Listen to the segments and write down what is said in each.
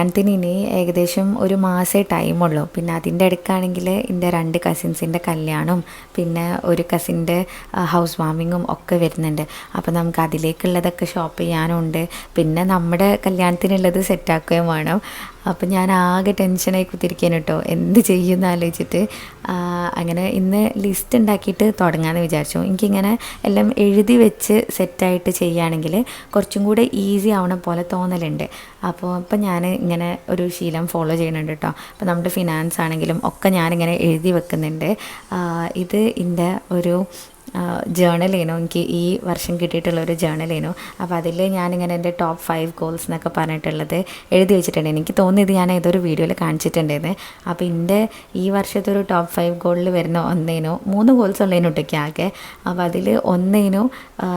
കല്യാണത്തിന് ഇനി ഏകദേശം ഒരു മാസേ ടൈമുള്ളൂ. പിന്നെ അതിന്റെ ഇടയ്ക്കാണെങ്കിൽ എന്റെ രണ്ട് കസിൻസിന്റെ കല്യാണവും പിന്നെ ഒരു കസിന്റെ ഹൗസ് വാമിങ്ങും ഒക്കെ വരുന്നുണ്ട്. അപ്പോൾ നമുക്ക് അതിലേക്കുള്ളതൊക്കെ ഷോപ്പ് ചെയ്യാനുണ്ട്. പിന്നെ നമ്മുടെ കല്യാണത്തിനുള്ളത് സെറ്റാക്കുകയും വേണം. അപ്പം ഞാൻ ആകെ ടെൻഷനായി കുത്തിരിക്കാൻ കേട്ടോ എന്ത് ചെയ്യുമെന്ന് ആലോചിച്ചിട്ട് അങ്ങനെ ഇന്ന് ലിസ്റ്റ് ഉണ്ടാക്കിയിട്ട് തുടങ്ങാമെന്ന് വിചാരിച്ചു. എനിക്കിങ്ങനെ എല്ലാം എഴുതി വെച്ച് സെറ്റായിട്ട് ചെയ്യുകയാണെങ്കിൽ കുറച്ചും കൂടെ ഈസി ആവണ പോലെ തോന്നലുണ്ട്. അപ്പോൾ ഇപ്പം ഞാൻ ഇങ്ങനെ ഒരു ശീലം ഫോളോ ചെയ്യുന്നുണ്ട് കേട്ടോ അപ്പം നമ്മുടെ ഫിനാൻസ് ആണെങ്കിലും ഒക്കെ ഞാനിങ്ങനെ എഴുതി വെക്കുന്നുണ്ട്. ഇത് എന്റെ ഒരു ജേണലേനു എനിക്ക് ഈ വർഷം കിട്ടിയിട്ടുള്ള ഒരു ജേണലേനു അപ്പോൾ അതിൽ ഞാനിങ്ങനെ എന്റെ ടോപ്പ് ഫൈവ് ഗോൾസ് എന്നൊക്കെ പറഞ്ഞിട്ടുള്ളത് എഴുതി വെച്ചിട്ടുണ്ട്. എനിക്ക് തോന്നിയത് ഞാൻ ഏതൊരു വീഡിയോയിൽ കാണിച്ചിട്ടുണ്ടായിരുന്നു അപ്പോൾ എന്റെ ഈ വർഷത്തെ ഒരു ടോപ്പ് ഫൈവ് ഗോളിൽ വരുന്ന ഒന്നേനോ മൂന്ന് ഗോൾസ് ഉള്ളതിനു കേട്ടോ ആകെ. അപ്പോൾ അതിൽ ഒന്നേനോ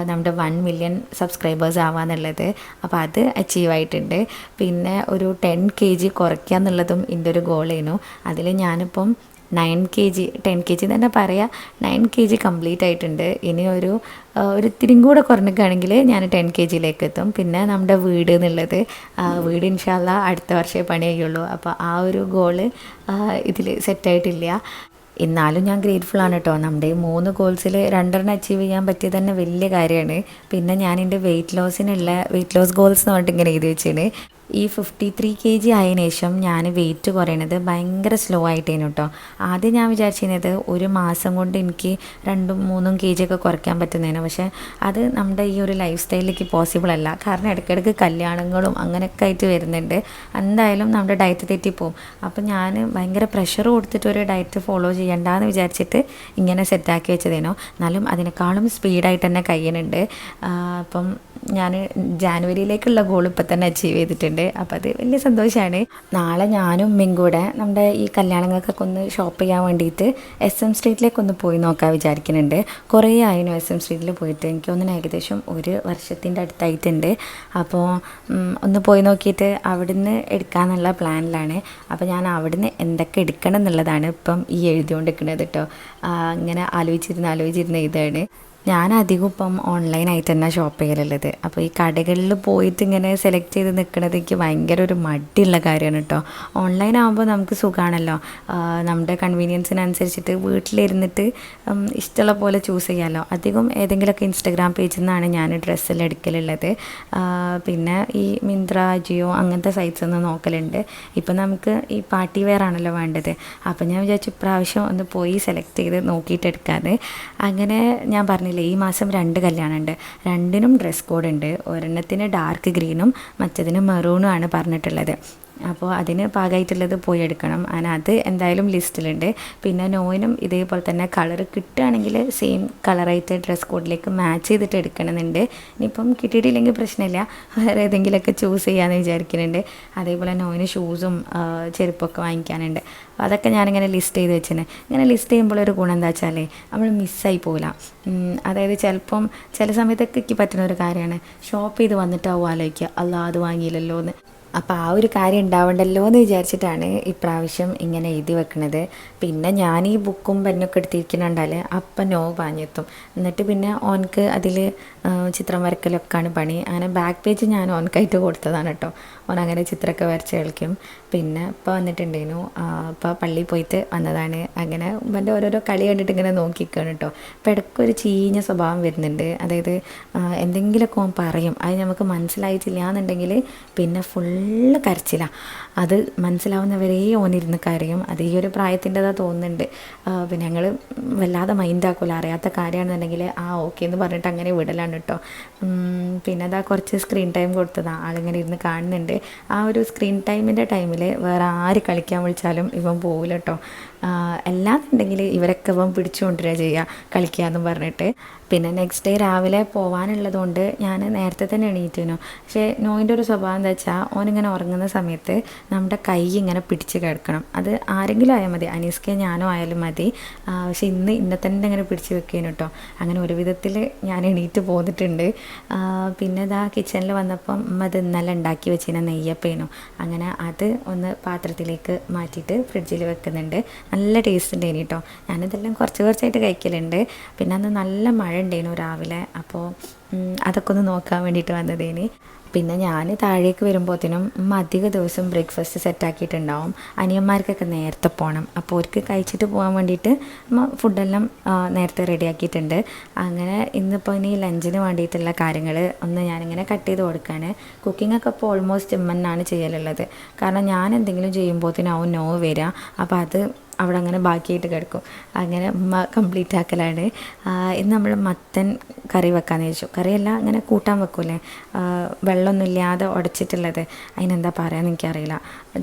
നമ്മുടെ വൺ മില്യൺ സബ്സ്ക്രൈബേഴ്സ് ആവാന്നുള്ളത് അപ്പോൾ അത് അച്ചീവ് ആയിട്ടുണ്ട്. പിന്നെ ഒരു ടെൻ കെ ജി കുറയ്ക്കുക എന്നുള്ളതും എന്റെ ഒരു ഗോളേനു അതിൽ ഞാനിപ്പം nine K G ten K G തന്നെ പറയാം. നയൻ കെ ജി കംപ്ലീറ്റ് ആയിട്ടുണ്ട്. ഇനി ഒരു ആ, ഒരു ഇത്തിരിയും കൂടെ കുറഞ്ഞിക്കുകയാണെങ്കിൽ ഞാൻ ടെൻ കെ ജിയിലേക്ക് എത്തും പിന്നെ നമ്മുടെ വീട് എന്നുള്ളത് വീട് ഇൻഷാല്ല അടുത്ത വർഷമേ പണി അപ്പോൾ ആ ഒരു ഗോൾ ഇതിൽ സെറ്റായിട്ടില്ല എന്നാലും ഞാൻ ഗ്രേറ്റ്ഫുൾ ആണ് കേട്ടോ നമ്മുടെ ഈ മൂന്ന് ഗോൾസിൽ രണ്ടെണ്ണം അച്ചീവ് ചെയ്യാൻ പറ്റിയത് തന്നെ വലിയ കാര്യമാണ്. പിന്നെ ഞാൻ എന്റെ വെയിറ്റ് ലോസിനുള്ള വെയിറ്റ് ലോസ് ഗോൾസ് എന്ന് പറഞ്ഞിട്ട് ഇങ്ങനെ എഴുതി വെച്ചാണ് ഈ ഫിഫ്റ്റി ത്രീ കെ ജി ആയതിനു ശേഷം ഞാൻ വെയിറ്റ് കുറയണത് ഭയങ്കര സ്ലോ ആയിട്ടേനു കേട്ടോ ആദ്യം ഞാൻ വിചാരിച്ചിരുന്നത് ഒരു മാസം കൊണ്ട് എനിക്ക് രണ്ടും മൂന്നും കെ ജി ഒക്കെ കുറയ്ക്കാൻ പറ്റുന്നതിന് പക്ഷേ അത് നമ്മുടെ ഈ ഒരു ലൈഫ് സ്റ്റൈലിലേക്ക് പോസിബിൾ അല്ല. കാരണം ഇടയ്ക്കിടയ്ക്ക് കല്യാണങ്ങളും അങ്ങനെയൊക്കെ ആയിട്ട് വരുന്നുണ്ട്. എന്തായാലും നമ്മുടെ ഡയറ്റ് തെറ്റിപ്പോവും. അപ്പം ഞാൻ ഭയങ്കര പ്രഷർ കൊടുത്തിട്ട് ഒരു ഡയറ്റ് ഫോളോ ചെയ്യണ്ടെന്ന് വിചാരിച്ചിട്ട് ഇങ്ങനെ സെറ്റാക്കി വെച്ചതേനോ. എന്നാലും അതിനേക്കാളും സ്പീഡായിട്ട് തന്നെ കഴിയുന്നുണ്ട് അപ്പം ഞാൻ ജാനുവരിയിലേക്കുള്ള ഗോൾ ഇപ്പം തന്നെ അച്ചീവ് ചെയ്തിട്ടുണ്ട്. അപ്പോൾ അത് വലിയ സന്തോഷമാണ് നാളെ ഞാനും ഉമ്മയും കൂടെ നമ്മുടെ ഈ കല്യാണങ്ങൾക്കൊക്കെ ഒന്ന് ഷോപ്പ് ചെയ്യാൻ വേണ്ടിയിട്ട് എസ് എം സ്ട്രീറ്റിലേക്ക് ഒന്ന് പോയി നോക്കാൻ വിചാരിക്കുന്നുണ്ട്. കുറേ ആയിരുന്നു എസ് എം സ്ട്രീറ്റിൽ പോയിട്ട്. എനിക്ക് തോന്നുന്നു ഏകദേശം ഒരു വർഷത്തിന്റെ അടുത്തായിട്ടുണ്ട്. അപ്പോൾ ഒന്ന് പോയി നോക്കിയിട്ട് അവിടുന്ന് എടുക്കാമെന്നുള്ള പ്ലാനിലാണ്. അപ്പോൾ ഞാൻ അവിടുന്ന് എന്തൊക്കെ എടുക്കണം എന്നുള്ളതാണ് ഇപ്പം ഈ എഴുതിക്കൊണ്ടിരിക്കുന്നത് കേട്ടോ. അങ്ങനെ ആലോചിച്ചിരുന്ന് ആലോചിച്ചിരുന്ന ഇതാണ് ഞാൻ അധികം ഇപ്പം ഓൺലൈനായിട്ട് തന്നെ ഷോപ്പ് ചെയ്യലുള്ളത്. അപ്പോൾ ഈ കടകളിൽ പോയിട്ട് ഇങ്ങനെ സെലക്ട് ചെയ്ത് നിൽക്കുന്നത് എനിക്ക് ഭയങ്കര ഒരു മടിയുള്ള കാര്യമാണ് കേട്ടോ ഓൺലൈൻ ആകുമ്പോൾ നമുക്ക് സുഖമാണല്ലോ നമ്മുടെ കൺവീനിയൻസിനനുസരിച്ചിട്ട് വീട്ടിലിരുന്നിട്ട് ഇഷ്ടമുള്ള പോലെ ചൂസ് ചെയ്യാമല്ലോ അധികം ഏതെങ്കിലുമൊക്കെ ഇൻസ്റ്റഗ്രാം പേജിൽ നിന്നാണ് ഞാൻ ഡ്രസ്സെല്ലാം എടുക്കലുള്ളത്. പിന്നെ ഈ മിന്ത്ര ജിയോ അങ്ങനത്തെ സൈറ്റ്സ് നോക്കലുണ്ട്. ഇപ്പം നമുക്ക് ഈ പാർട്ടി വെയർ ആണല്ലോ വേണ്ടത്. അപ്പം ഞാൻ വിചാരിച്ചു ഇപ്രാവശ്യം ഒന്ന് പോയി സെലക്ട് ചെയ്ത് നോക്കിയിട്ട് എടുക്കാമെന്ന് അങ്ങനെ ഞാൻ പറഞ്ഞില്ലേ ഈ മാസം രണ്ട് കല്യാണമുണ്ട്. രണ്ടിനും ഡ്രസ് കോഡ് ഉണ്ട്. ഒരെണ്ണത്തിന് ഡാർക്ക് ഗ്രീനും മറ്റതിന് മെറൂണും ആണ് പറഞ്ഞിട്ടുള്ളത്. അപ്പോൾ അതിന് പാകമായിട്ടുള്ളത് പോയി എടുക്കണം. അതിനകത്ത് അത് എന്തായാലും ലിസ്റ്റിലുണ്ട്. പിന്നെ നോയിനും ഇതേപോലെ തന്നെ കളർ കിട്ടുകയാണെങ്കിൽ സെയിം കളറായിട്ട് ഡ്രസ് കോഡിലേക്ക് മാച്ച് ചെയ്തിട്ട് എടുക്കണമെന്നുണ്ട്. ഇനിയിപ്പം കിട്ടിയിട്ടില്ലെങ്കിൽ പ്രശ്നമില്ല. വേറെ ഏതെങ്കിലുമൊക്കെ ചൂസ് ചെയ്യാമെന്ന് വിചാരിക്കുന്നുണ്ട്. അതേപോലെ നോയിന് ഷൂസും ചെരുപ്പൊക്കെ വാങ്ങിക്കാനുണ്ട്. അപ്പോൾ അതൊക്കെ ഞാനിങ്ങനെ ലിസ്റ്റ് ചെയ്ത് വെച്ചിന്. ഇങ്ങനെ ലിസ്റ്റ് ചെയ്യുമ്പോൾ ഒരു ഗുണം എന്താ വെച്ചാൽ നമ്മൾ മിസ്സായി പോകില്ല അതായത് ചിലപ്പം ചില സമയത്തൊക്കെ പറ്റുന്ന ഒരു കാര്യമാണ്. ഷോപ്പ് ചെയ്ത് വന്നിട്ടാവും ആലോചിക്കുക. അല്ല അത് വാങ്ങിയില്ലല്ലോ എന്ന് അപ്പോൾ ആ ഒരു കാര്യം ഉണ്ടാവണ്ടല്ലോ എന്ന് വിചാരിച്ചിട്ടാണ് ഇപ്രാവശ്യം ഇങ്ങനെ എഴുതി വെക്കണത്. പിന്നെ ഞാൻ ഈ ബുക്കും പെന്നൊക്കെ എടുത്തിരിക്കുന്നുണ്ടാൽ അപ്പം നോ പാഞ്ഞെത്തും എന്നിട്ട് പിന്നെ ഓൻക്ക് അതിൽ ചിത്രം വരക്കലൊക്കെയാണ് പണി. അങ്ങനെ ബാക്ക് പേജ് ഞാൻ ഓൻക്കായിട്ട് കൊടുത്തതാണ് കേട്ടോ. ഓൻ അങ്ങനെ ചിത്രമൊക്കെ വരച്ച് കളിക്കും. പിന്നെ ഇപ്പോൾ വന്നിട്ടുണ്ടേനു. ഇപ്പോൾ പള്ളിയിൽ പോയിട്ട് വന്നതാണ്. അങ്ങനെ ഉമ്മന്റെ ഓരോരോ കളി കണ്ടിട്ട് ഇങ്ങനെ നോക്കിക്കാണ് കേട്ടോ അപ്പോൾ ഇടയ്ക്കൊരു ചീഞ്ഞ സ്വഭാവം വരുന്നുണ്ട്. അതായത് എന്തെങ്കിലുമൊക്കെ ഓൻ പറയും. അത് നമുക്ക് മനസ്സിലായിട്ടില്ല എന്നുണ്ടെങ്കിൽ പിന്നെ ഫുള്ള് കരച്ചിലാണ് അത് മനസ്സിലാവുന്നവരേ ഓനിരുന്ന് കരയും. അത് ഈ ഒരു പ്രായത്തിന്റെതാ തോന്നുന്നുണ്ട്. പിന്നെ ഞങ്ങൾ വല്ലാതെ മൈൻഡാക്കില്ല അറിയാത്ത കാര്യമാണെന്നുണ്ടെങ്കിൽ ആ ഓക്കെ എന്ന് പറഞ്ഞിട്ട് അങ്ങനെ വിടലാണ് കേട്ടോ പിന്നെ അതാ കുറച്ച് സ്ക്രീൻ ടൈം കൊടുത്തതാണ് ആളിങ്ങനെ ഇരുന്ന് കാണുന്നുണ്ട്. ആ ഒരു സ്ക്രീൻ ടൈമിന്റെ ടൈമിൽ വേറെ ആര് കളിക്കാൻ വിളിച്ചാലും ഇവൻ പോകില്ല കേട്ടോ അല്ലാന്നുണ്ടെങ്കിൽ ഇവരൊക്കെ ഇവൻ പിടിച്ചുകൊണ്ടുവരിക ചെയ്യുക കളിക്കാമെന്നും പറഞ്ഞിട്ട്. പിന്നെ നെക്സ്റ്റ് ഡേ രാവിലെ പോകാനുള്ളതുകൊണ്ട് ഞാൻ നേരത്തെ തന്നെ എണീറ്റിരുന്നു പക്ഷേ നോയിന്റെ ഒരു സ്വഭാവം എന്താ വെച്ചാൽ ഓനിങ്ങനെ ഉറങ്ങുന്ന സമയത്ത് നമ്മുടെ കൈ ഇങ്ങനെ പിടിച്ച് കിടക്കണം. അത് ആരെങ്കിലും ആയാൽ മതി. അനീസ്കെ ഞാനോ ആയാലും മതി. പക്ഷേ ഇന്ന് ഇന്നെ തന്നെ ഇങ്ങനെ പിടിച്ച് വെക്കേനു കേട്ടോ അങ്ങനെ ഒരു വിധത്തിൽ ഞാൻ എണീറ്റ് പോന്നിട്ടുണ്ട്. പിന്നെ ഇതാ കിച്ചണിൽ വന്നപ്പം അത് ഇന്നലെ ഉണ്ടാക്കി വെച്ചിരുന്ന നെയ്യപ്പേനു. അങ്ങനെ അത് ഒന്ന് പാത്രത്തിലേക്ക് മാറ്റിയിട്ട് ഫ്രിഡ്ജിൽ വെക്കുന്നുണ്ട്. നല്ല ടേസ്റ്റ് ഉണ്ടായിന് കേട്ടോ ഞാനിതെല്ലാം കുറച്ച് കുറച്ചായിട്ട് കഴിക്കലുണ്ട്. പിന്നെ അന്ന് നല്ല മഴ ഉണ്ടായിരുന്നു രാവിലെ. അപ്പോൾ അതൊക്കെ ഒന്ന് നോക്കാൻ വേണ്ടിയിട്ട് വന്നതേന്. പിന്നെ ഞാൻ താഴേക്ക് വരുമ്പോഴത്തേനും അധിക ദിവസം ബ്രേക്ക്ഫാസ്റ്റ് സെറ്റാക്കിയിട്ടുണ്ടാവും അനിയന്മാർക്കൊക്കെ നേരത്തെ പോകണം അപ്പോൾ അവർക്ക് കഴിച്ചിട്ട് പോകാൻ വേണ്ടിയിട്ട് അമ്മ ഫുഡെല്ലാം നേരത്തെ റെഡിയാക്കിയിട്ടുണ്ട് അങ്ങനെ ഇന്നിപ്പോൾ ഇനി ലഞ്ചിന് വേണ്ടിയിട്ടുള്ള കാര്യങ്ങൾ ഒന്ന് ഞാനിങ്ങനെ കട്ട് ചെയ്ത് കൊടുക്കുകയാണ് കുക്കിംഗ് ഒക്കെ ഇപ്പോൾ ഓൾമോസ്റ്റ് ഇമ്മന്നാണ് ചെയ്യലുള്ളത്. കാരണം ഞാൻ എന്തെങ്കിലും ചെയ്യുമ്പോഴത്തേനും നോ വരിക അപ്പോൾ അത് അവിടെ അങ്ങനെ ബാക്കിയായിട്ട് കിടക്കും. അങ്ങനെ ഉമ്മ കംപ്ലീറ്റ് ആക്കലാണ്. ഇന്ന് നമ്മൾ മത്തൻ കറി വെക്കാമെന്ന് ചോദിച്ചു കറിയല്ല അങ്ങനെ കൂട്ടാൻ വെക്കൂലേ വെള്ളമൊന്നും ഇല്ലാതെ ഉടച്ചിട്ടുള്ളത് അതിനെന്താ പറയാന്ന് എനിക്കറിയില്ല.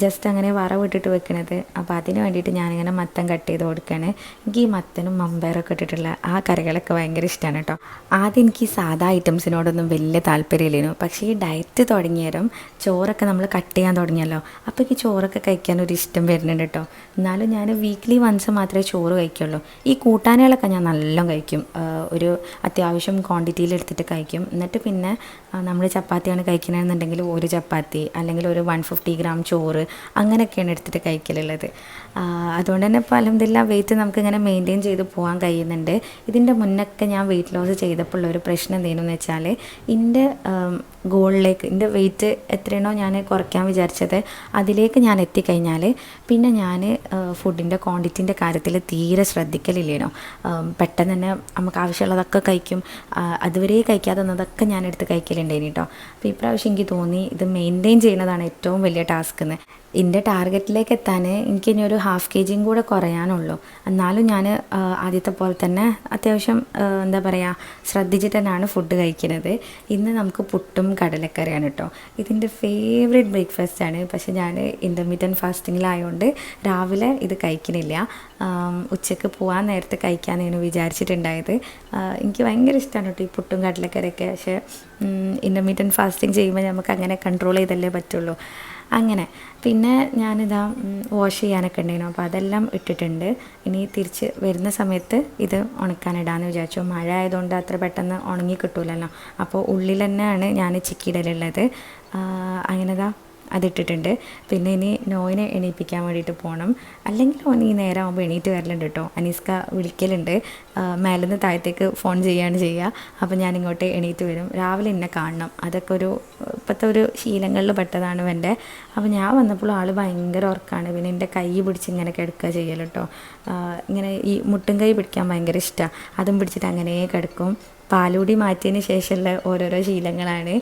ജസ്റ്റ് അങ്ങനെ വറവിട്ടിട്ട് വെക്കണത്. അപ്പോൾ അതിന് വേണ്ടിയിട്ട് ഞാനിങ്ങനെ മത്തൻ കട്ട് ചെയ്ത് കൊടുക്കുകയാണ് എനിക്ക് ഈ മത്തനും മമ്പയറൊക്കെ ഇട്ടിട്ടുള്ള ആ കറികളൊക്കെ ഭയങ്കര ഇഷ്ടമാണ് കേട്ടോ. ആദ്യം എനിക്ക് സാധാ ഐറ്റംസിനോടൊന്നും വലിയ താല്പര്യമില്ലായിരുന്നു പക്ഷേ ഈ ഡയറ്റ് തുടങ്ങിയാലും ചോറൊക്കെ നമ്മൾ കട്ട് ചെയ്യാൻ തുടങ്ങിയല്ലോ. അപ്പോൾ എനിക്ക് ചോറൊക്കെ കഴിക്കാൻ ഒരു ഇഷ്ടം വരുന്നുണ്ട് കേട്ടോ. എന്നാലും ഞാൻ വീക്ക്ലി വൺസ് മാത്രമേ ചോറ് കഴിക്കുള്ളൂ. ഈ കൂട്ടാനുകളൊക്കെ ഞാൻ നല്ലോണം കഴിക്കും. ഒരു അത്യാവശ്യം ക്വാണ്ടിറ്റിയിൽ എടുത്തിട്ട് കഴിക്കും. എന്നിട്ട് പിന്നെ നമ്മൾ ചപ്പാത്തിയാണ് കഴിക്കണമെന്നുണ്ടെങ്കിൽ ഒരു ചപ്പാത്തി അല്ലെങ്കിൽ ഒരു വൺ ഫിഫ്റ്റി ഗ്രാം ചോറ് അങ്ങനെയൊക്കെയാണ് എടുത്തിട്ട് കഴിക്കലുള്ളത്. അതുകൊണ്ട് തന്നെ ഇപ്പോൾ അലഹമില്ല വെയിറ്റ് നമുക്കിങ്ങനെ മെയിന്റെയിൻ ചെയ്ത് പോകാൻ കഴിയുന്നുണ്ട്. ഇതിന്റെ മുന്നൊക്കെ ഞാൻ വെയിറ്റ് ലോസ് ചെയ്തപ്പോൾ ഉള്ള ഒരു പ്രശ്നം എന്തെങ്കിലും വെച്ചാൽ എന്റെ ഗോളിലേക്ക് എന്റെ വെയിറ്റ് എത്രയാണോ ഞാൻ കുറയ്ക്കാൻ വിചാരിച്ചത് അതിലേക്ക് ഞാൻ എത്തിക്കഴിഞ്ഞാൽ പിന്നെ ഞാൻ ഫുഡിന്റെ ക്വാണ്ടിറ്റിന്റെ കാര്യത്തിൽ തീരെ ശ്രദ്ധിക്കലില്ലേനോ? പെട്ടെന്ന് തന്നെ നമുക്ക് ആവശ്യമുള്ളതൊക്കെ കഴിക്കും. അതുവരെ കഴിക്കാതെ ഞാൻ എടുത്ത് കഴിക്കലുണ്ടേനി കേട്ടോ അപ്പോൾ ഇപ്രാവശ്യം എനിക്ക് തോന്നി ഇത് മെയിന്റെയിൻ ചെയ്യുന്നതാണ് ഏറ്റവും വലിയ ടാസ്ക് എന്ന് എന്റെ ടാർഗറ്റിലേക്ക് എത്താൻ എനിക്ക് ഇനി ഒരു ഹാഫ് കെ ജിയും കൂടെ കുറയാനുള്ളൂ. എന്നാലും ഞാൻ ആദ്യത്തെ പോലെ തന്നെ അത്യാവശ്യം എന്താ പറയുക ശ്രദ്ധിച്ചിട്ട് തന്നെയാണ് ഫുഡ് കഴിക്കുന്നത്. ഇന്ന് നമുക്ക് പുട്ടും കടലക്കറിയാണ് കേട്ടോ ഇതിന്റെ ഫേവറേറ്റ് ആണ്. പക്ഷേ ഞാൻ ഇന്റർമീഡിയറ്റ് ഫാസ്റ്റിങ്ങിലായതുകൊണ്ട് രാവിലെ ഇത് കഴിക്കണില്ല ആം, ഉച്ചയ്ക്ക് പോകാൻ നേരത്തെ കഴിക്കാമെന്നാണ് വിചാരിച്ചിട്ടുണ്ടായത്. എനിക്ക് ഭയങ്കര ഇഷ്ടമാണ് കേട്ടോ ഈ പുട്ടും കടലക്കറിയൊക്കെ. പക്ഷേ ഇന്റർമീഡിയറ്റ് ഫാസ്റ്റിംഗ് ചെയ്യുമ്പോൾ നമുക്ക് അങ്ങനെ കൺട്രോൾ ചെയ്തല്ലേ പറ്റുള്ളൂ. അങ്ങനെ. പിന്നെ ഞാനിതാ വാഷ് ചെയ്യാനൊക്കെ ഉണ്ടായിരുന്നു. അപ്പോൾ അതെല്ലാം ഇട്ടിട്ടുണ്ട്. ഇനി തിരിച്ച് വരുന്ന സമയത്ത് ഇത് ഉണക്കാനിടാമെന്ന് വിചാരിച്ചു. മഴ ആയതുകൊണ്ട് അത്ര പെട്ടെന്ന് ഉണങ്ങി കിട്ടൂലല്ലോ. അപ്പോൾ ഉള്ളിൽ തന്നെയാണ് ഞാൻ ചിക്കിയിടലുള്ളത് അങ്ങനെ ഇതാ അതിട്ടിട്ടുണ്ട്. പിന്നെ ഇനി നോയിനെ എണീപ്പിക്കാൻ വേണ്ടിയിട്ട് പോകണം അല്ലെങ്കിൽ ഓൻ ഈ നേരം ആകുമ്പോൾ എണീറ്റ് വരലുണ്ട് കേട്ടോ അനീസ്ക വിളിക്കലുണ്ട്. മേലെ നിന്ന് താഴത്തേക്ക് ഫോൺ ചെയ്യാണ് ചെയ്യുക അപ്പോൾ ഞാൻ ഇങ്ങോട്ട് എണീറ്റ് വരും. രാവിലെ എന്നെ കാണണം. അതൊക്കെ ഒരു ഇപ്പോഴത്തെ ഒരു ശീലങ്ങളിൽ പെട്ടതാണ് എന്റെ അപ്പോൾ ഞാൻ വന്നപ്പോൾ ആൾ ഭയങ്കര ഉറക്കാണ്. പിന്നെ എന്റെ കൈ പിടിച്ച് ഇങ്ങനെ കിടക്കുക ചെയ്യൽ കേട്ടോ ഇങ്ങനെ ഈ മുട്ടും കൈ പിടിക്കാൻ ഭയങ്കര ഇഷ്ടമാണ് അതും പിടിച്ചിട്ട് അങ്ങനെ കിടക്കും. പാലൂടി മാറ്റിയതിന് ശേഷമുള്ള ഓരോരോ ശീലങ്ങളാണ്.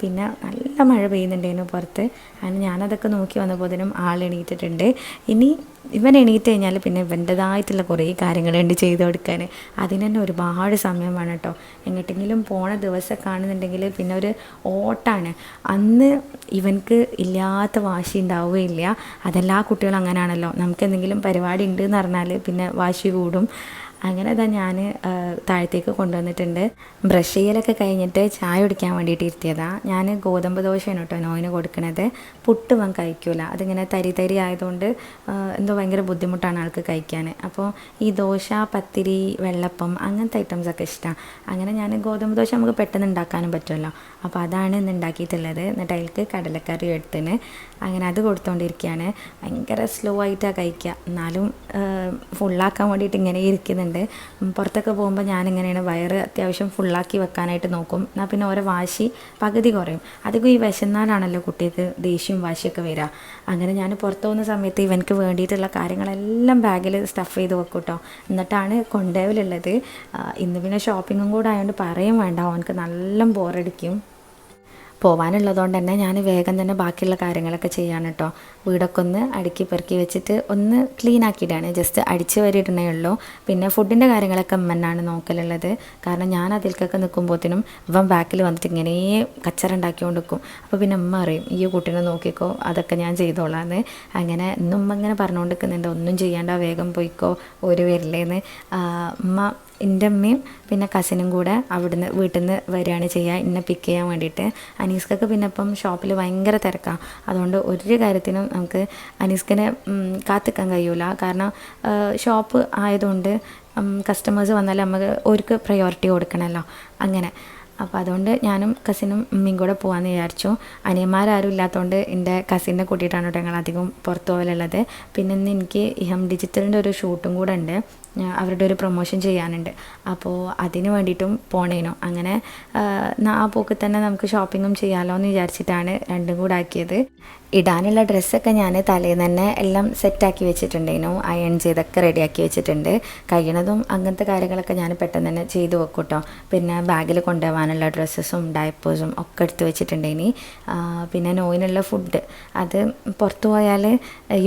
പിന്നെ നല്ല മഴ പെയ്യുന്നുണ്ടായിരുന്നു പുറത്ത്. അങ്ങനെ ഞാനതൊക്കെ നോക്കി വന്നപ്പോഴത്തേനും ആൾ എണീറ്റിട്ടുണ്ട്. ഇനി ഇവൻ എണീറ്റ് കഴിഞ്ഞാൽ പിന്നെ ഇവന്റെതായിട്ടുള്ള കുറേ കാര്യങ്ങളുണ്ട് ചെയ്ത് കൊടുക്കാൻ. അതിന് തന്നെ ഒരുപാട് സമയം വേണം കേട്ടോ. എങ്ങോട്ടെങ്കിലും പോണ ദിവസം കാണുന്നുണ്ടെങ്കിൽ പിന്നെ ഒരു ഓട്ടാണ്. അന്ന് ഇവൻക്ക് ഇല്ലാത്ത വാശി ഉണ്ടാവുകയില്ല. അതെല്ലാ കുട്ടികളും അങ്ങനെയാണല്ലോ നമുക്ക് എന്തെങ്കിലും പരിപാടി ഉണ്ട് എന്ന് പറഞ്ഞാൽ പിന്നെ വാശി കൂടും. അങ്ങനെ അതാ ഞാൻ താഴത്തേക്ക് കൊണ്ടുവന്നിട്ടുണ്ട്. ബ്രഷ് ചെയ്യലൊക്കെ കഴിഞ്ഞിട്ട് ചായ കുടിക്കാൻ വേണ്ടിയിട്ട് ഇരുത്തിയതാണ് ഞാൻ ഗോതമ്പ് ദോശയാണ് കേട്ടോ നോയിന് കൊടുക്കണത്. പുട്ട് വൻ കഴിക്കൂല. അതിങ്ങനെ തരി തരി ആയതുകൊണ്ട് എന്തോ ഭയങ്കര ബുദ്ധിമുട്ടാണ് ആൾക്ക് കഴിക്കാൻ അപ്പോൾ ഈ ദോശ പത്തിരി വെള്ളപ്പം അങ്ങനത്തെ ഐറ്റംസൊക്കെ ഇഷ്ടമാണ് അങ്ങനെ ഞാൻ ഗോതമ്പ് ദോശ നമുക്ക് പെട്ടെന്ന് ഉണ്ടാക്കാനും പറ്റുമല്ലോ. അപ്പോൾ അതാണ് ഇന്ന് ഉണ്ടാക്കിയിട്ടുള്ളത്. എന്നിട്ട് അതിലേക്ക് കടലക്കറി എടുത്തിന് അങ്ങനെ അത് കൊടുത്തുകൊണ്ടിരിക്കുകയാണ് ഭയങ്കര സ്ലോ ആയിട്ടാണ് കഴിക്കുക എന്നാലും ഫുള്ളാക്കാൻ വേണ്ടിയിട്ട് ഇങ്ങനെ ഇരിക്കുന്നുണ്ട്. ഉം, പുറത്തൊക്കെ പോകുമ്പോൾ ഞാനിങ്ങനെയാണ് വയറ് അത്യാവശ്യം ഫുള്ളാക്കി വെക്കാനായിട്ട് നോക്കും. എന്നാൽ പിന്നെ ഓരോ വാശി പകുതി കുറയും. അധികം ഈ വിശന്നാലാണല്ലോ കുട്ടിക്ക് ദേഷ്യവും വാശിയൊക്കെ വരിക അങ്ങനെ ഞാൻ പുറത്തു പോകുന്ന സമയത്ത് ഇവനക്ക് വേണ്ടിയിട്ടുള്ള കാര്യങ്ങളെല്ലാം ബാഗിൽ സ്റ്റഫ് ചെയ്ത് വെക്കും കേട്ടോ എന്നിട്ടാണ് കൊണ്ടുപോകലുള്ളത് ഇന്ന് പിന്നെ ഷോപ്പിങ്ങും കൂടെ ആയതുകൊണ്ട് പറയും വേണ്ട. അവനക്ക് നല്ല ബോറടിക്കും പോവാനുള്ളതുകൊണ്ട് തന്നെ ഞാൻ വേഗം തന്നെ ബാക്കിയുള്ള കാര്യങ്ങളൊക്കെ ചെയ്യാണ് കേട്ടോ വീടൊക്കെ ഒന്ന് അടുക്കി പെറുക്കി വെച്ചിട്ട് ഒന്ന് ക്ലീൻ ആക്കിയിട്ടാണ് ജസ്റ്റ് അടിച്ച് വരിയിടണേ ഉള്ളൂ. പിന്നെ ഫുഡിന്റെ കാര്യങ്ങളൊക്കെ അമ്മന്നാണ് നോക്കലുള്ളത്. കാരണം ഞാൻ അതിൽക്കൊക്കെ നിൽക്കുമ്പോഴത്തേനും ഇവൻ ബാക്കിൽ വന്നിട്ട് ഇങ്ങനെ കച്ചറ നിൽക്കും അപ്പോൾ പിന്നെ അമ്മ അറിയും ഈ കുട്ടീനെ നോക്കിക്കോ അതൊക്കെ ഞാൻ ചെയ്തോളാന്ന്. അങ്ങനെ ഇന്നും ഉമ്മ ഇങ്ങനെ പറഞ്ഞുകൊണ്ട് നിൽക്കുന്നുണ്ട് ഒന്നും ചെയ്യേണ്ട വേഗം പോയിക്കോ ഒരു വരില്ലേന്ന്. ആ, ഉമ്മ എന്റെ അമ്മയും പിന്നെ കസിനും കൂടെ അവിടുന്ന് വീട്ടിൽ നിന്ന് വരികയാണ് ചെയ്യുക എന്നെ പിക്ക് ചെയ്യാൻ വേണ്ടിയിട്ട്. അനീസ്ക്കൊക്കെ പിന്നെ ഇപ്പം ഷോപ്പിൽ ഭയങ്കര തിരക്കാണ് അതുകൊണ്ട് ഒരു കാര്യത്തിനും നമുക്ക് അനീസ്കിനെ കാത്തിക്കാൻ കഴിയൂല. കാരണം ഷോപ്പ് ആയതുകൊണ്ട് കസ്റ്റമേഴ്സ് വന്നാൽ നമുക്ക് ഒരുക്ക് പ്രയോറിറ്റി കൊടുക്കണമല്ലോ അങ്ങനെ. അപ്പോൾ അതുകൊണ്ട് ഞാനും കസിനും ഉമ്മയും കൂടെ പോകാമെന്ന് വിചാരിച്ചു. അനിയന്മാരാരും ഇല്ലാത്തതുകൊണ്ട് എന്റെ കസിനെ കൂട്ടിയിട്ടാണ് കേട്ടോ ഞങ്ങൾ അധികം പുറത്തു പോകലുള്ളത് പിന്നെ ഇന്ന് എനിക്ക് ഇഹം ഡിജിറ്റലിന്റെ ഒരു ഷൂട്ടും കൂടെ ഉണ്ട്. അവരുടെ ഒരു പ്രൊമോഷൻ ചെയ്യാനുണ്ട്. അപ്പോൾ അതിന് വേണ്ടിയിട്ടും പോണേനോ. അങ്ങനെ ആ, പോക്ക് തന്നെ നമുക്ക് ഷോപ്പിങ്ങും ചെയ്യാമല്ലോ എന്ന് വിചാരിച്ചിട്ടാണ് രണ്ടും കൂടെ ആക്കിയത്. ഇടാനുള്ള ഡ്രസ്സൊക്കെ ഞാൻ തലേന്ന് തന്നെ എല്ലാം സെറ്റാക്കി വെച്ചിട്ടുണ്ടേനു. അയൺ ചെയ്തൊക്കെ റെഡിയാക്കി വെച്ചിട്ടുണ്ട്. കഴിയണതും അങ്ങനത്തെ കാര്യങ്ങളൊക്കെ ഞാൻ പെട്ടെന്ന് തന്നെ ചെയ്തു വെക്കും കേട്ടോ പിന്നെ ബാഗിൽ കൊണ്ടുപോകാനുള്ള ഡ്രസ്സസും ഡയപ്പേഴ്സും ഒക്കെ എടുത്ത് വെച്ചിട്ടുണ്ടേനി. പിന്നെ നോയിനുള്ള ഫുഡ് അത് പുറത്തു പോയാൽ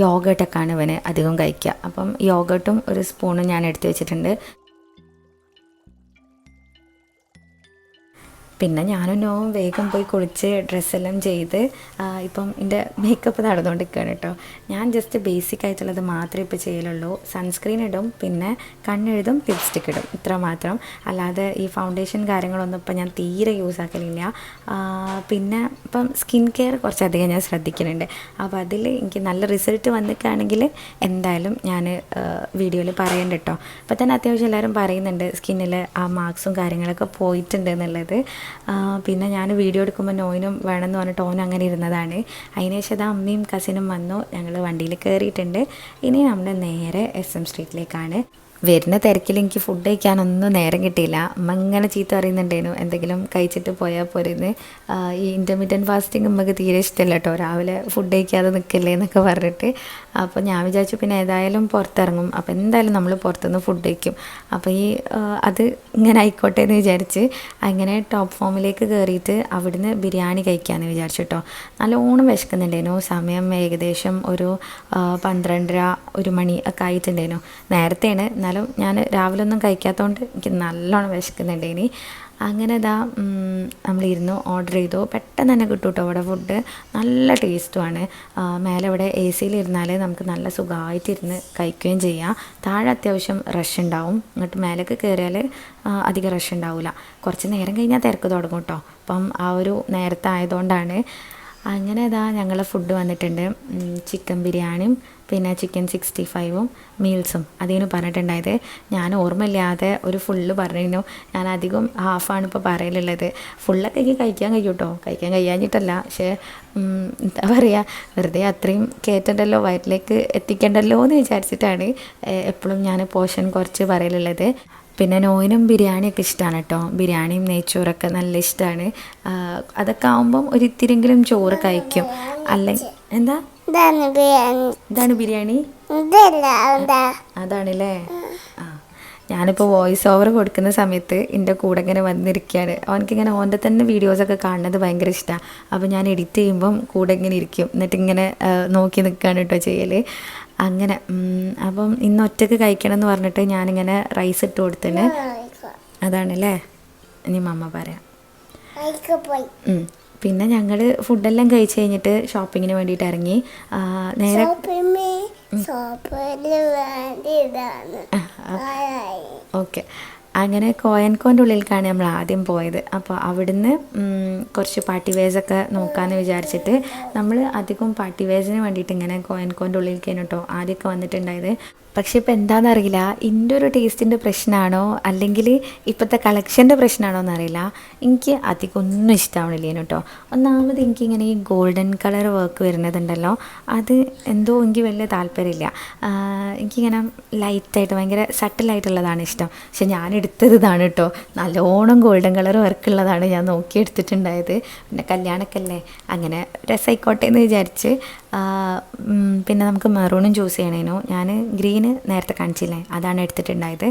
യോഗട്ടൊക്കെയാണ് ഇവന് അധികം കഴിക്കുക അപ്പം യോഗട്ടും ഒരു സ്പൂണും ഞാൻ എടുത്ത് വെച്ചിട്ടുണ്ട്. പിന്നെ ഞാനും നോവും വേഗം പോയി കുളിച്ച് ഡ്രസ്സെല്ലാം ചെയ്ത് ഇപ്പം എന്റെ മേക്കപ്പ് നടന്നുകൊണ്ടിരിക്കുകയാണ് കേട്ടോ. ഞാൻ ജസ്റ്റ് ബേസിക് ആയിട്ടുള്ളത് മാത്രമേ ഇപ്പോൾ ചെയ്യലുള്ളൂ. സൺസ്ക്രീൻ ഇടും പിന്നെ കണ്ണെഴുതും ലിപ്സ്റ്റിക് ഇടും. ഇത്ര മാത്രം. അല്ലാതെ ഈ ഫൗണ്ടേഷൻ കാര്യങ്ങളൊന്നും ഇപ്പം ഞാൻ തീരെ യൂസ് ആക്കലില്ല. പിന്നെ ഇപ്പം സ്കിൻ കെയർ കുറച്ചധികം ഞാൻ ശ്രദ്ധിക്കുന്നുണ്ട്. അപ്പോൾ അതിൽ എനിക്ക് നല്ല റിസൾട്ട് വന്നിക്കുകയാണെങ്കിൽ എന്തായാലും ഞാൻ വീഡിയോയിൽ പറയണ്ട കേട്ടോ. അപ്പോൾ തന്നെ അത്യാവശ്യം എല്ലാവരും പറയുന്നുണ്ട് സ്കിന്നിൽ ആ മാർക്സും കാര്യങ്ങളൊക്കെ പോയിട്ടുണ്ട് എന്നുള്ളത്. പിന്നെ ഞാൻ വീഡിയോ എടുക്കുമ്പോൾ നോയിനും വേണമെന്ന് പറഞ്ഞിട്ട് ഓൻ അങ്ങനെ ഇരുന്നതാണ്. അതിനുശേഷം അത് അമ്മയും കസിനും വന്നു. ഞങ്ങൾ വണ്ടിയിൽ കയറിയിട്ടുണ്ട് ഇനി നമ്മൾ നേരെ എസ് എം സ്ട്രീറ്റിലേക്കാണ് വരുന്ന തിരക്കിൽ എനിക്ക് ഫുഡ് കഴിക്കാനൊന്നും നേരം കിട്ടിയില്ല. അമ്മ ഇങ്ങനെ ചീത്ത പറയുന്നുണ്ടേനു. എന്തെങ്കിലും കഴിച്ചിട്ട് പോയാൽ പോരുന്ന്. ഈ ഇന്റർമീഡിയറ്റ് ഫാസ്റ്റിംഗ് നമുക്ക് തീരെ ഇഷ്ടമല്ല കേട്ടോ രാവിലെ ഫുഡ് കഴിക്കാതെ നിൽക്കില്ലേ എന്നൊക്കെ പറഞ്ഞിട്ട്. അപ്പോൾ ഞാൻ വിചാരിച്ചു പിന്നെ ഏതായാലും പുറത്തിറങ്ങും. അപ്പോൾ എന്തായാലും നമ്മൾ പുറത്തുനിന്ന് ഫുഡ് കഴിക്കും. അപ്പോൾ ഈ അത് ഇങ്ങനെ ആയിക്കോട്ടെ എന്ന് വിചാരിച്ച് അങ്ങനെ ടോപ്പ് ഫോമിലേക്ക് കയറിയിട്ട് അവിടുന്ന് ബിരിയാണി കഴിക്കാമെന്ന് വിചാരിച്ചു കേട്ടോ നല്ലോണം വിശക്കുന്നുണ്ടേനു. സമയം ഏകദേശം ഒരു പന്ത്രണ്ടര ഒരു മണി ഒക്കെ ആയിട്ടുണ്ടേനു. നേരത്തെയാണ് എന്നാലും ഞാൻ രാവിലെ ഒന്നും കഴിക്കാത്തതുകൊണ്ട് എനിക്ക് നല്ലോണം വിശക്കുന്നുണ്ട് ഇനി. അങ്ങനെ ഇതാ നമ്മളിരുന്നു ഓർഡർ ചെയ്തു. പെട്ടെന്ന് തന്നെ കിട്ടും കേട്ടോ അവിടെ ഫുഡ് നല്ല ടേസ്റ്റുമാണ് മേലെ ഇവിടെ എ സിയിലിരുന്നാൽ നമുക്ക് നല്ല സുഖമായിട്ടിരുന്ന് കഴിക്കുകയും ചെയ്യാം. താഴെ അത്യാവശ്യം റഷ് ഉണ്ടാവും. എന്നിട്ട് മേലേക്ക് കയറിയാൽ അധികം റഷ് ഉണ്ടാവില്ല കുറച്ച് നേരം കഴിഞ്ഞാൽ തിരക്ക് തുടങ്ങും കേട്ടോ അപ്പം ആ ഒരു നേരത്തെ ആയതുകൊണ്ടാണ് അങ്ങനെ ഇതാ ഞങ്ങളെ ഫുഡ് വന്നിട്ടുണ്ട്. ചിക്കൻ ബിരിയാണിയും പിന്നെ ചിക്കൻ സിക്സ്റ്റി ഫൈവും മീൽസും അതിന് പറഞ്ഞിട്ടുണ്ടായത് ഞാൻ ഓർമ്മയില്ലാതെ ഒരു ഫുള്ള് പറഞ്ഞിരുന്നു. ഞാൻ അധികം ഹാഫാണ് ഇപ്പോൾ പറയലുള്ളത്. ഫുള്ളൊക്കെ എനിക്ക് കഴിക്കാൻ കഴിയും കേട്ടോ കഴിക്കാൻ കഴിയാഞ്ഞിട്ടല്ല. പക്ഷേ എന്താ പറയുക വെറുതെ അത്രയും കയറ്റണ്ടല്ലോ വയറ്റിലേക്ക് എത്തിക്കേണ്ടല്ലോ എന്ന് വിചാരിച്ചിട്ടാണ് എപ്പോഴും ഞാൻ പോഷൻ കുറച്ച് പറയലുള്ളത്. പിന്നെ നോയിനും ബിരിയാണിയൊക്കെ ഇഷ്ടമാണ് കേട്ടോ. ബിരിയാണിയും നെയ്ച്ചോറൊക്കെ നല്ല ഇഷ്ടമാണ് അതൊക്കെ ആകുമ്പം ഒരിത്തിരിയെങ്കിലും ചോറ് കഴിക്കും. അല്ലെങ്കിൽ എന്താ? ഇതാണ് ബിരിയാണി. അതാണല്ലേ? ആ. ഞാനിപ്പോൾ വോയിസ് ഓവർ കൊടുക്കുന്ന സമയത്ത് എന്റെ കൂടെ ഇങ്ങനെ വന്നിരിക്കുകയാണ് അവനക്കിങ്ങനെ ഓന്റെ തന്നെ വീഡിയോസ് ഒക്കെ കാണുന്നത് ഭയങ്കര ഇഷ്ടമാണ് അപ്പോൾ ഞാൻ എഡിറ്റ് ചെയ്യുമ്പം കൂടെ ഇങ്ങനെ ഇരിക്കും. എന്നിട്ട് ഇങ്ങനെ നോക്കി നിൽക്കുകയാണ് കേട്ടോ ചെയ്യൽ അങ്ങനെ അപ്പം ഇന്ന് ഒറ്റയ്ക്ക് കഴിക്കണം എന്ന് പറഞ്ഞിട്ട് ഞാനിങ്ങനെ റൈസ് ഇട്ട് കൊടുത്തിന് അതാണല്ലേ? ഇനി മമ്മ പറയാം. പിന്നെ ഞങ്ങൾ ഫുഡെല്ലാം കഴിച്ച് കഴിഞ്ഞിട്ട് ഷോപ്പിങ്ങിന് വേണ്ടിയിട്ട് ഇറങ്ങി. നേരെ ഓക്കെ. അങ്ങനെ കോയൻകോന്റെ ഉള്ളിലേക്കാണ് നമ്മൾ ആദ്യം പോയത്. അപ്പോൾ അവിടുന്ന് കുറച്ച് പാർട്ടി വേസൊക്കെ നോക്കാമെന്ന് വിചാരിച്ചിട്ട് നമ്മൾ അധികം പാർട്ടി വേസിന് വേണ്ടിയിട്ട് ഇങ്ങനെ കോയൻകോന്റെ ഉള്ളിലേക്കാണ് കേട്ടോ ആദ്യമൊക്കെ വന്നിട്ടുണ്ടായത്. പക്ഷെ ഇപ്പം എന്താണെന്നറിയില്ല എന്റെ ഒരു ടേസ്റ്റിന്റെ പ്രശ്നമാണോ അല്ലെങ്കിൽ ഇപ്പോഴത്തെ കളക്ഷന്റെ പ്രശ്നമാണോ എന്നറിയില്ല എനിക്ക് അധികം ഒന്നും ഇഷ്ടമാവണില്ല കേട്ടോ ഒന്നാമത് എനിക്കിങ്ങനെ ഈ ഗോൾഡൻ കളർ വർക്ക് വരുന്നതുണ്ടല്ലോ. അത് എന്തോ എനിക്ക് വലിയ താല്പര്യമില്ല. എനിക്കിങ്ങനെ ലൈറ്റായിട്ട് ഭയങ്കര സട്ടിലായിട്ടുള്ളതാണ് ഇഷ്ടം. പക്ഷെ ഞാൻ എടുത്തത് ഇതാണ് കേട്ടോ നല്ലോണം ഗോൾഡൻ കളർ വർക്കുള്ളതാണ് ഞാൻ നോക്കി എടുത്തിട്ടുണ്ടായത് പിന്നെ കല്യാണക്കല്ലേ? അങ്ങനെ രസമായിക്കോട്ടെ എന്ന് വിചാരിച്ച് പിന്നെ നമുക്ക് മെറൂണും ചൂസ് ചെയ്യണേനു. ഞാൻ ഗ്രീന് നേരത്തെ കാണിച്ചില്ലേ? അതാണ് എടുത്തിട്ടുണ്ടായത്.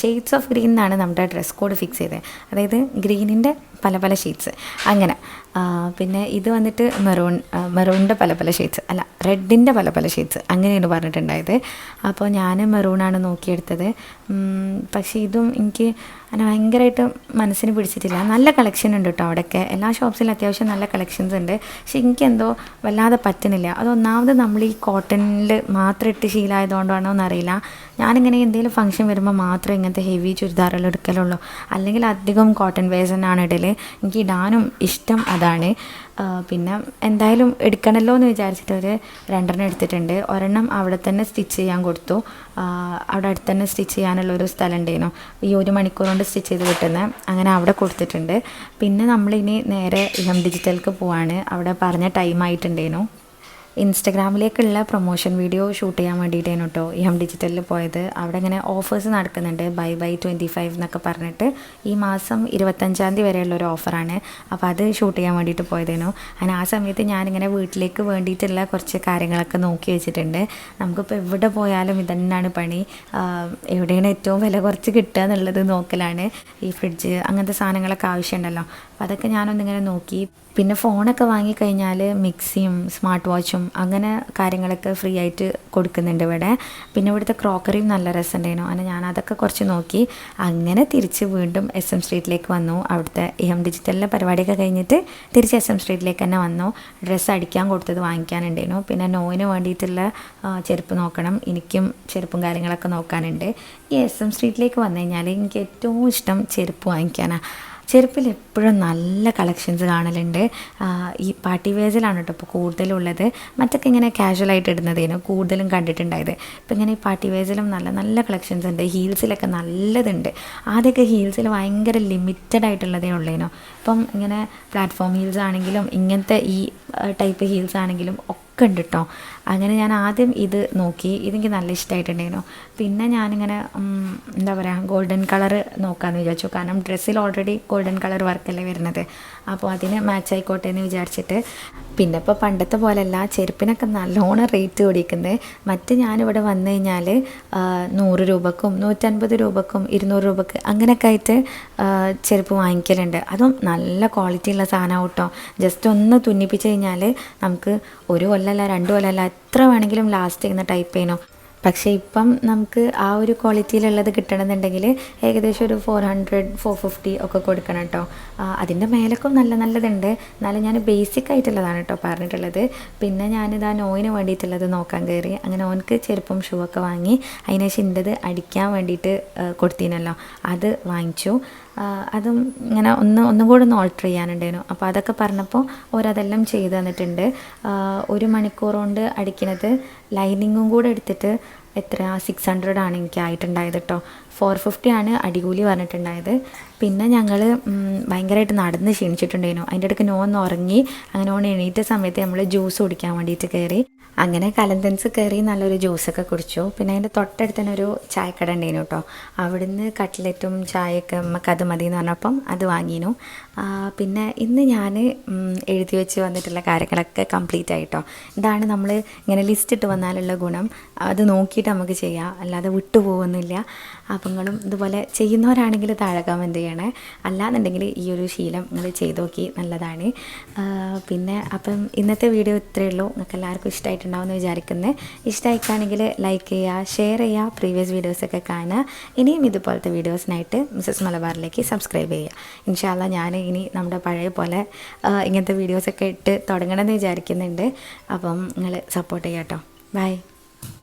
ഷെയ്ഡ്സ് ഓഫ് ഗ്രീൻ എന്നാണ് നമ്മുടെ ഡ്രസ് കോഡ് ഫിക്സ് ചെയ്തത് അതായത് ഗ്രീനിന്റെ പല പല ഷെയ്ഡ്സ് അങ്ങനെ പിന്നെ ഇത് വന്നിട്ട് മെറൂൺ മെറൂണിന്റെ പല പല ഷെയ്ഡ്സ് അല്ല റെഡിന്റെ പല പല ഷെയ്ഡ്സ് അങ്ങനെയാണ് പറഞ്ഞിട്ടുണ്ടായത്. അപ്പോൾ ഞാൻ മെറൂണാണ് നോക്കിയെടുത്തത്. പക്ഷേ ഇതും എനിക്ക് അങ്ങനെ ഭയങ്കരമായിട്ട് മനസ്സിന് പിടിച്ചിട്ടില്ല. നല്ല കളക്ഷൻ ഉണ്ട് കേട്ടോ അവിടെയൊക്കെ. എല്ലാ ഷോപ്സിലും അത്യാവശ്യം നല്ല കളക്ഷൻസ് ഉണ്ട്. പക്ഷെ എനിക്കെന്തോ വല്ലാതെ പറ്റുന്നില്ല അതൊന്നാമത് നമ്മൾ ഈ കോട്ടണിൽ മാത്രം ഇട്ട് ശീലമായതുകൊണ്ടാണോ എന്നറിയില്ല. ഞാനിങ്ങനെ എന്തെങ്കിലും ഫംഗ്ഷൻ വരുമ്പോൾ മാത്രമേ ഇങ്ങനത്തെ ഹെവി ചുരിദാറുകൾ എടുക്കലുള്ളൂ. അല്ലെങ്കിൽ അധികം കോട്ടൺ വേഴ്സ് ആണ് ഇടൽ എനിക്ക് ഇടാനും ഇഷ്ടം അതാണ്. പിന്നെ എന്തായാലും എടുക്കണമല്ലോ എന്ന് വിചാരിച്ചിട്ട് ഒരു രണ്ടെണ്ണം എടുത്തിട്ടുണ്ട്. ഒരെണ്ണം അവിടെ തന്നെ സ്റ്റിച്ച് ചെയ്യാൻ കൊടുത്തു. അവിടെ അടുത്ത് തന്നെ സ്റ്റിച്ച് ചെയ്യാനുള്ള ഒരു സ്ഥലം ഉണ്ടായിരുന്നു. ഈ ഒരു മണിക്കൂർ കൊണ്ട് സ്റ്റിച്ച് ചെയ്ത് കിട്ടുന്ന അങ്ങനെ അവിടെ കൊടുത്തിട്ടുണ്ട്. പിന്നെ നമ്മളിനി നേരെ എം ഡിജിറ്റൽക്ക് പോവാണ്. അവിടെ പറഞ്ഞ ടൈം ആയിട്ടുണ്ടായിരുന്നു. ഇൻസ്റ്റഗ്രാമിലേക്കുള്ള പ്രൊമോഷൻ വീഡിയോ ഷൂട്ട് ചെയ്യാൻ വേണ്ടിയിട്ടാണ് കേട്ടോ ഈ എം ഡിജിറ്റലിൽ പോയത്. അവിടെ ഇങ്ങനെ ഓഫേഴ്സ് നടക്കുന്നുണ്ട്. ബൈ ബൈ ട്വന്റി ഫൈവ് എന്നൊക്കെ പറഞ്ഞിട്ട്. ഈ മാസം ഇരുപത്തഞ്ചാം തീയതി വരെയുള്ള ഒരു ഓഫറാണ് അപ്പോൾ അത് ഷൂട്ട് ചെയ്യാൻ വേണ്ടിയിട്ട് പോയതേനു. അങ്ങനെ ആ സമയത്ത് ഞാനിങ്ങനെ വീട്ടിലേക്ക് വേണ്ടിയിട്ടുള്ള കുറച്ച് കാര്യങ്ങളൊക്കെ നോക്കി വെച്ചിട്ടുണ്ട്. നമുക്കിപ്പോൾ എവിടെ പോയാലും ഇതന്നെയാണ് പണി. എവിടെയാണ് ഏറ്റവും വില കുറച്ച് കിട്ടുക എന്നുള്ളത് നോക്കലാണ്. ഈ ഫ്രിഡ്ജ് അങ്ങനത്തെ സാധനങ്ങളൊക്കെ ആവശ്യമുണ്ടല്ലോ. അപ്പോൾ അതൊക്കെ ഞാനൊന്നിങ്ങനെ നോക്കി. പിന്നെ ഫോണൊക്കെ വാങ്ങിക്കഴിഞ്ഞാൽ മിക്സിയും സ്മാർട്ട് വാച്ചും അങ്ങനെ കാര്യങ്ങളൊക്കെ ഫ്രീ ആയിട്ട് കൊടുക്കുന്നുണ്ട് ഇവിടെ. പിന്നെ ഇവിടുത്തെ ക്രോക്കറിയും നല്ല രസമുണ്ടായിരുന്നു. അങ്ങനെ ഞാൻ അതൊക്കെ കുറച്ച് നോക്കി. അങ്ങനെ തിരിച്ച് വീണ്ടും എസ് എം സ്ട്രീറ്റിലേക്ക് വന്നു. അവിടുത്തെ എം ഡിജിറ്റലിലെ പരിപാടിയൊക്കെ കഴിഞ്ഞിട്ട് തിരിച്ച് എസ് എം സ്ട്രീറ്റിലേക്ക് തന്നെ വന്നു. ഡ്രസ്സ് അടിക്കാൻ കൊടുത്തത് വാങ്ങിക്കാനുണ്ടായിരുന്നു. പിന്നെ നോയിന് വേണ്ടിയിട്ടുള്ള ചെരുപ്പ് നോക്കണം. എനിക്കും ചെരുപ്പും കാര്യങ്ങളൊക്കെ നോക്കാനുണ്ട്. ഈ എസ് എം സ്ട്രീറ്റിലേക്ക് വന്നു കഴിഞ്ഞാൽ എനിക്ക് ഏറ്റവും ഇഷ്ടം ചെരുപ്പ് വാങ്ങിക്കാനാണ് ചെരുപ്പിൽ എപ്പോഴും നല്ല കളക്ഷൻസ് കാണലുണ്ട്. ഈ പാർട്ടി വെയർസിലാണ് കേട്ടോ ഇപ്പോൾ കൂടുതലുള്ളത്. മറ്റൊക്കെ ഇങ്ങനെ കാഷ്വലായിട്ട് ഇടുന്നതേനു കൂടുതലും കണ്ടിട്ടുണ്ടായത്. ഇപ്പം ഇങ്ങനെ ഈ പാർട്ടി വെയർസിലും നല്ല നല്ല കളക്ഷൻസ് ഉണ്ട്. ഹീൽസിലൊക്കെ നല്ലതുണ്ട്. ആദ്യമൊക്കെ ഹീൽസിൽ ഭയങ്കര ലിമിറ്റഡ് ആയിട്ടുള്ളതേ ഉള്ളേനു. ഇപ്പം ഇങ്ങനെ പ്ലാറ്റ്ഫോം ഹീൽസ് ആണെങ്കിലും ഇങ്ങനത്തെ ഈ ടൈപ്പ് ഹീൽസ് ആണെങ്കിലും ഒക്കെ ഉണ്ട് കേട്ടോ അങ്ങനെ ഞാൻ ആദ്യം ഇത് നോക്കി. ഇതെനിക്ക് നല്ല ഇഷ്ടമായിട്ടുണ്ടായിരുന്നു പിന്നെ ഞാനിങ്ങനെ എന്താ പറയുക ഗോൾഡൻ കളർ നോക്കാമെന്ന് വിചാരിച്ചു. കാരണം ഡ്രസ്സിൽ ഓൾറെഡി ഗോൾഡൻ കളർ വർക്കല്ലേ വരുന്നത്. അപ്പോൾ അതിന് മാച്ച് ആയിക്കോട്ടെ എന്ന് വിചാരിച്ചിട്ട്. പിന്നെ ഇപ്പോൾ പണ്ടത്തെ പോലെയല്ല ചെരുപ്പിനൊക്കെ നല്ലോണം റേറ്റ് ഓടിക്കുന്നത് മറ്റ് ഞാനിവിടെ വന്നു കഴിഞ്ഞാൽ നൂറ് രൂപക്കും നൂറ്റൻപത് രൂപക്കും ഇരുന്നൂറ് രൂപക്ക് അങ്ങനെയൊക്കെ ആയിട്ട് ചെരുപ്പ് വാങ്ങിക്കലുണ്ട്. അതും നല്ല ക്വാളിറ്റി ഉള്ള സാധനം കേട്ടോ. ജസ്റ്റ് ഒന്ന് തുന്നിപ്പിച്ച് കഴിഞ്ഞാൽ നമുക്ക് ഒരു കൊല്ലമല്ല രണ്ട് കൊല്ലമല്ല എത്ര വേണമെങ്കിലും ലാസ്റ്റ് ചെയ്യുന്ന ടൈപ്പ് ചെയ്യണോ. പക്ഷേ ഇപ്പം നമുക്ക് ആ ഒരു ക്വാളിറ്റിയിലുള്ളത് കിട്ടണമെന്നുണ്ടെങ്കിൽ ഏകദേശം ഒരു ഫോർ ഹൺഡ്രഡ് ഫോർ ഫിഫ്റ്റി ഒക്കെ കൊടുക്കണം കേട്ടോ. അതിന്റെ മേലൊക്കെ നല്ല നല്ലതുണ്ട്. എന്നാലും ഞാൻ ബേസിക് ആയിട്ടുള്ളതാണ് കേട്ടോ പറഞ്ഞിട്ടുള്ളത്. പിന്നെ ഞാനിത് ആ നോയിന് വേണ്ടിയിട്ടുള്ളത് നോക്കാൻ കയറി. അങ്ങനെ ഓനക്ക് ചെറുപ്പം ഷൂ ഒക്കെ വാങ്ങി. അതിനുശേഷം അടിക്കാൻ വേണ്ടിയിട്ട് കൊടുത്തിനല്ലോ. അത് വാങ്ങിച്ചു. അതും ഇങ്ങനെ ഒന്ന് ഒന്നും കൂടെ ഒന്ന് ഓൾട്ടർ ചെയ്യാനുണ്ടായിരുന്നു. അപ്പോൾ അതൊക്കെ പറഞ്ഞപ്പോൾ ഓരതെല്ലാം ചെയ്തു തന്നിട്ടുണ്ട്. ഒരു മണിക്കൂർ കൊണ്ട് അടിക്കുന്നത് ലൈനിങ്ങും കൂടെ എടുത്തിട്ട് എത്ര സിക്സ് ഹൺഡ്രഡ് ആണ് എനിക്ക് ആയിട്ടുണ്ടായത് കേട്ടോ ഫോർ ഫിഫ്റ്റിയാണ് അടികൂലി പറഞ്ഞിട്ടുണ്ടായത്. പിന്നെ ഞങ്ങൾ ഭയങ്കരമായിട്ട് നടന്ന് ക്ഷീണിച്ചിട്ടുണ്ടായിരുന്നു. അതിന്റെ ഇടയ്ക്ക് നോന്ന് ഉറങ്ങി അങ്ങനെ ഓൺ എണീറ്റ സമയത്ത് നമ്മൾ ജ്യൂസ് കുടിക്കാൻ വേണ്ടിയിട്ട് കയറി അങ്ങനെ കലന്തൻസ് കയറി നല്ലൊരു ജ്യൂസൊക്കെ കുടിച്ചു. പിന്നെ അതിന്റെ തൊട്ടടുത്ത് തന്നെ ഒരു ചായക്കട ഉണ്ടായിരുന്നു കേട്ടോ. അവിടുന്ന് കട്ട്ലറ്റും ചായയൊക്കെ നമുക്ക് അത് മതി എന്ന് പറഞ്ഞപ്പം അത് വാങ്ങിനു. പിന്നെ ഇന്ന് ഞാൻ എഴുതി വെച്ച് വന്നിട്ടുള്ള കാര്യങ്ങളൊക്കെ കംപ്ലീറ്റ് ആയിട്ടോ ഇതാണ് നമ്മൾ ഇങ്ങനെ ലിസ്റ്റ് ഇട്ട് വന്നാലുള്ള ഗുണം. അത് നോക്കിയിട്ട് നമുക്ക് ചെയ്യാം. അല്ലാതെ വിട്ടുപോകുന്നില്ല അപ്പം ഇതുപോലെ ചെയ്യുന്നവരാണെങ്കിൽ താഴെ കമന്റ് ചെയ്യണേ? അല്ലാന്നുണ്ടെങ്കിൽ ഈ ഒരു ശീലം നിങ്ങൾ ചെയ്ത് നോക്കി നല്ലതാണ്. പിന്നെ അപ്പം ഇന്നത്തെ വീഡിയോ ഇത്രയേ ഉള്ളൂ. നിങ്ങൾക്ക് എല്ലാവർക്കും ഇഷ്ടമായിട്ടുണ്ടാവും എന്ന് വിചാരിക്കുന്നത് ഇഷ്ടമായിക്കാണെങ്കിൽ ലൈക്ക് ചെയ്യുക ഷെയർ ചെയ്യുക പ്രീവിയസ് വീഡിയോസൊക്കെ കാണുക. ഇനിയും ഇതുപോലത്തെ വീഡിയോസിനായിട്ട് മിസ്സസ് മലബാറിലേക്ക് സബ്സ്ക്രൈബ് ചെയ്യുക. ഇൻഷാല്ല ഞാൻ ഇനി നമ്മുടെ പഴയ പോലെ ഇങ്ങനത്തെ വീഡിയോസൊക്കെ ഇട്ട് തുടങ്ങണമെന്ന് വിചാരിക്കുന്നുണ്ട്. അപ്പം നിങ്ങൾ സപ്പോർട്ട് ചെയ്യാം കേട്ടോ ബൈ